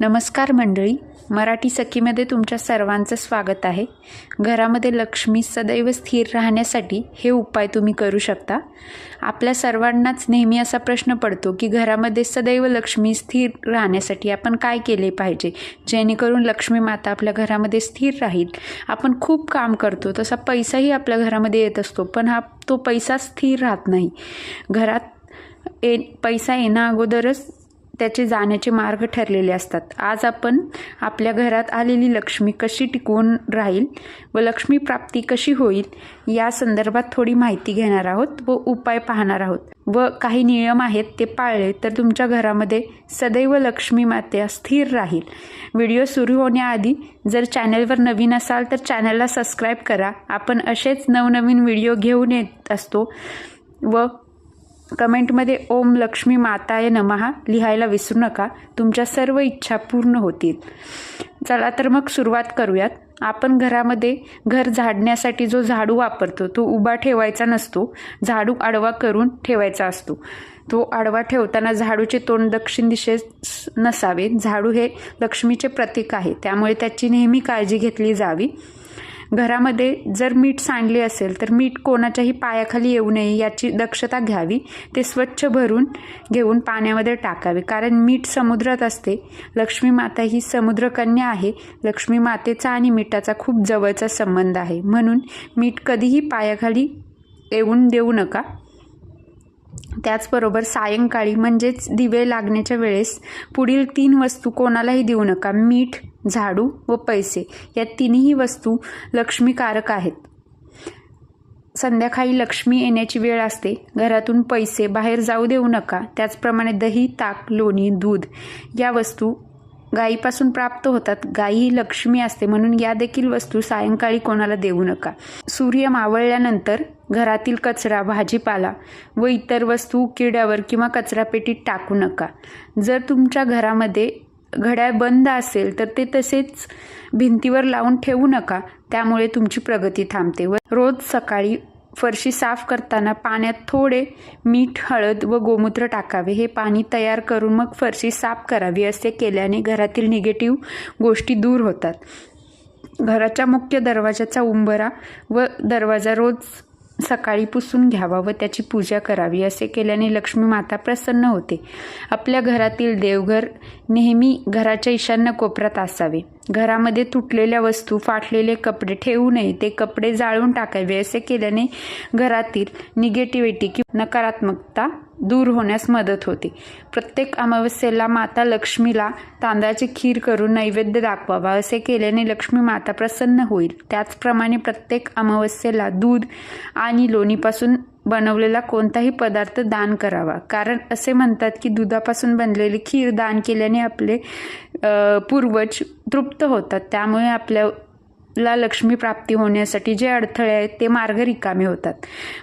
नमस्कार मंडळी मराठी सखीमध्ये तुमच्या सर्वांचं स्वागत आहे. घरामध्ये लक्ष्मी सदैव स्थिर राहण्यासाठी हे उपाय तुम्ही करू शकता. आपल्या सर्वांनाच नेहमी असा प्रश्न पडतो की घरामध्ये सदैव लक्ष्मी स्थिर राहण्यासाठी आपण काय केले पाहिजे? जेणेकरून लक्ष्मी माता आपल्या घरामध्ये स्थिर राहील. आपण खूप काम करतो तसा पैसाही आपल्या घरामध्ये येत असतो पण हा तो पैसा स्थिर राहत नाही. घरात ए पैसा येण्या अगोदरच त्याचे जाण्याचे मार्ग ठरलेले असतात. आज आपण आपल्या घरात आलेली लक्ष्मी कशी टिकवून राहील व लक्ष्मी प्राप्ती कशी होईल या संदर्भात थोडी माहिती घेणार आहोत व उपाय पाहणार आहोत. व काही नियम आहेत ते पाळले तर तुमच्या घरामध्ये सदैव लक्ष्मी मात्या स्थिर राहील. व्हिडिओ सुरू होण्याआधी जर चॅनलवर नवीन असाल तर चॅनलला सबस्क्राईब करा. आपण असेच नवनवीन व्हिडिओ घेऊन येत असतो व कमेंटमध्ये ओम लक्ष्मी माताय नमहा लिहायला विसरू नका. तुमच्या सर्व इच्छा पूर्ण होतील. चला तर मग सुरुवात करूयात. आपण घरामध्ये घर झाडण्यासाठी जो झाडू वापरतो तो उभा ठेवायचा नसतो. झाडू आडवा करून ठेवायचा असतो. तो आडवा ठेवताना झाडूचे तोंड दक्षिण दिशेस नसावे. झाडू हे लक्ष्मीचे प्रतीक आहे. त्यामुळे त्याची नेहमी काळजी घेतली जावी. घरामध्ये जर मीठ सांडले असेल तर मीठ कोणाच्याही पायाखाली येऊ नये याची दक्षता घ्यावी. ते स्वच्छ भरून घेऊन पाण्यामध्ये टाकावे. कारण मीठ समुद्रात असते. लक्ष्मी माता ही समुद्रकन्या आहे. लक्ष्मी मातेचा आणि मिठाचा खूप जवळचा संबंध आहे. म्हणून मीठ कधीही पायाखाली येऊन देऊ नका. त्याचबरोबर सायंकाळी म्हणजेच दिवे लागण्याच्या वेळेस पुढील तीन वस्तू कोणालाही देऊ नका. मीठ झाडू व पैसे या तिन्ही वस्तू लक्ष्मीकारक आहेत. संध्याकाळी लक्ष्मी येण्याची वेळ असते. घरातून पैसे बाहेर जाऊ देऊ नका. त्याचप्रमाणे दही ताक लोणी दूध या वस्तू गायीपासून प्राप्त होतात. गाई ही लक्ष्मी असते. म्हणून या देखील वस्तू सायंकाळी कोणाला देऊ नका. सूर्य मावळल्यानंतर घरातील कचरा भाजीपाला व इतर वस्तू किड्यावर किंवा कचरापेटीत टाकू नका. जर तुमच्या घरामध्ये घड्याळ बंद असेल तर ते तसेच भिंतीवर लावून ठेवू नका. त्यामुळे तुमची प्रगती थांबते व रोज सकाळी फरशी साफ करताना पाण्यात थोडे मीठ हळद व गोमूत्र टाकावे. हे पाणी तयार करून मग फरशी साफ करावी असे केल्याने घरातील निगेटिव्ह गोष्टी दूर होतात. घराच्या मुख्य दरवाजाचा उंबरा व दरवाजा रोज सकाळी पुसून घ्यावा व त्याची पूजा करावी असे केल्याने लक्ष्मी माता प्रसन्न होते. आपल्या घरातील देवघर नेहमी घराच्या ईशान्य कोपऱ्यात असावे. घरामध्ये तुटलेल्या वस्तू फाटलेले कपडे ठेवू नये ते कपडे जाळून टाकावे असे केल्याने घरातील निगेटिव्हिटी किंवा नकारात्मकता दूर होण्यास मदत होते. प्रत्येक अमावस्येला माता लक्ष्मीला तांदळाची खीर करून नैवेद्य दाखवावा असे केल्याने लक्ष्मी माता प्रसन्न होईल. त्याचप्रमाणे प्रत्येक अमावस्येला दूध आणि लोणीपासून बनवलेला कोणताही पदार्थ दान करावा. कारण असे म्हणतात की दुधापासून बनलेली खीर दान केल्याने आपले पूर्वज तृप्त होतात. त्यामुळे आपल्याला लक्ष्मी प्राप्ती होण्यासाठी जे अडथळे आहेत ते मार्ग रिकामे होतात.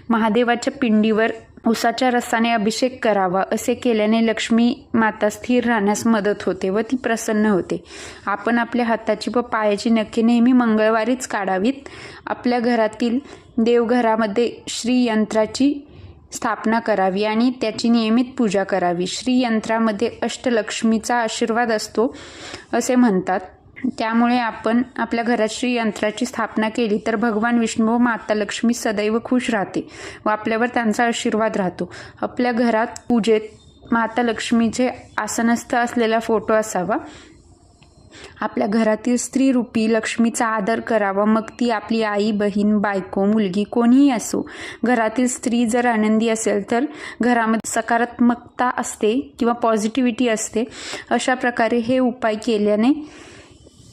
महादेवाच्या पिंडीवर उसाच्या रसाने अभिषेक करावा असे केल्याने लक्ष्मी माता स्थिर राहण्यास मदत होते व ती प्रसन्न होते. आपण आपल्या हाताची व पायाची नखे नेहमी मंगळवारीच काढावीत. आपल्या घरातील देवघरामध्ये श्रीयंत्राची स्थापना करावी आणि त्याची नियमित पूजा करावी. श्रीयंत्रामध्ये अष्टलक्ष्मीचा आशीर्वाद असतो असे म्हणतात. त्यामुळे आपण आपल्या घरात श्रीयंत्राची स्थापना केली तर भगवान विष्णू व माता लक्ष्मी सदैव खुश राहते व आपल्यावर त्यांचा आशीर्वाद राहतो. आपल्या घरात पूजेत माता लक्ष्मीचे आसनस्थ असलेला फोटो असावा. आपल्या घरातील स्त्री रूपी लक्ष्मीचा आदर करावा. मग ती आपली आई बहीण बायको मुलगी कोणीही असो घरातील स्त्री जर आनंदी असेल तर घरामध्ये सकारात्मकता असते किंवा पॉझिटिव्हिटी असते. अशा प्रकारे हे उपाय केल्याने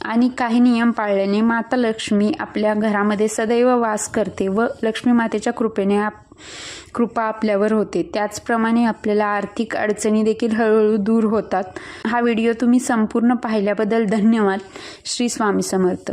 आणि काही नियम पाळल्याने माता लक्ष्मी आपल्या घरामध्ये सदैव वास करते व लक्ष्मी मातेच्या कृपेने आप कृपा आपल्यावर होते. त्याचप्रमाणे आपल्याला आर्थिक अडचणी देखील हळूहळू दूर होतात. हा व्हिडिओ तुम्ही संपूर्ण पाहिल्याबद्दल धन्यवाद. श्री स्वामी समर्थ.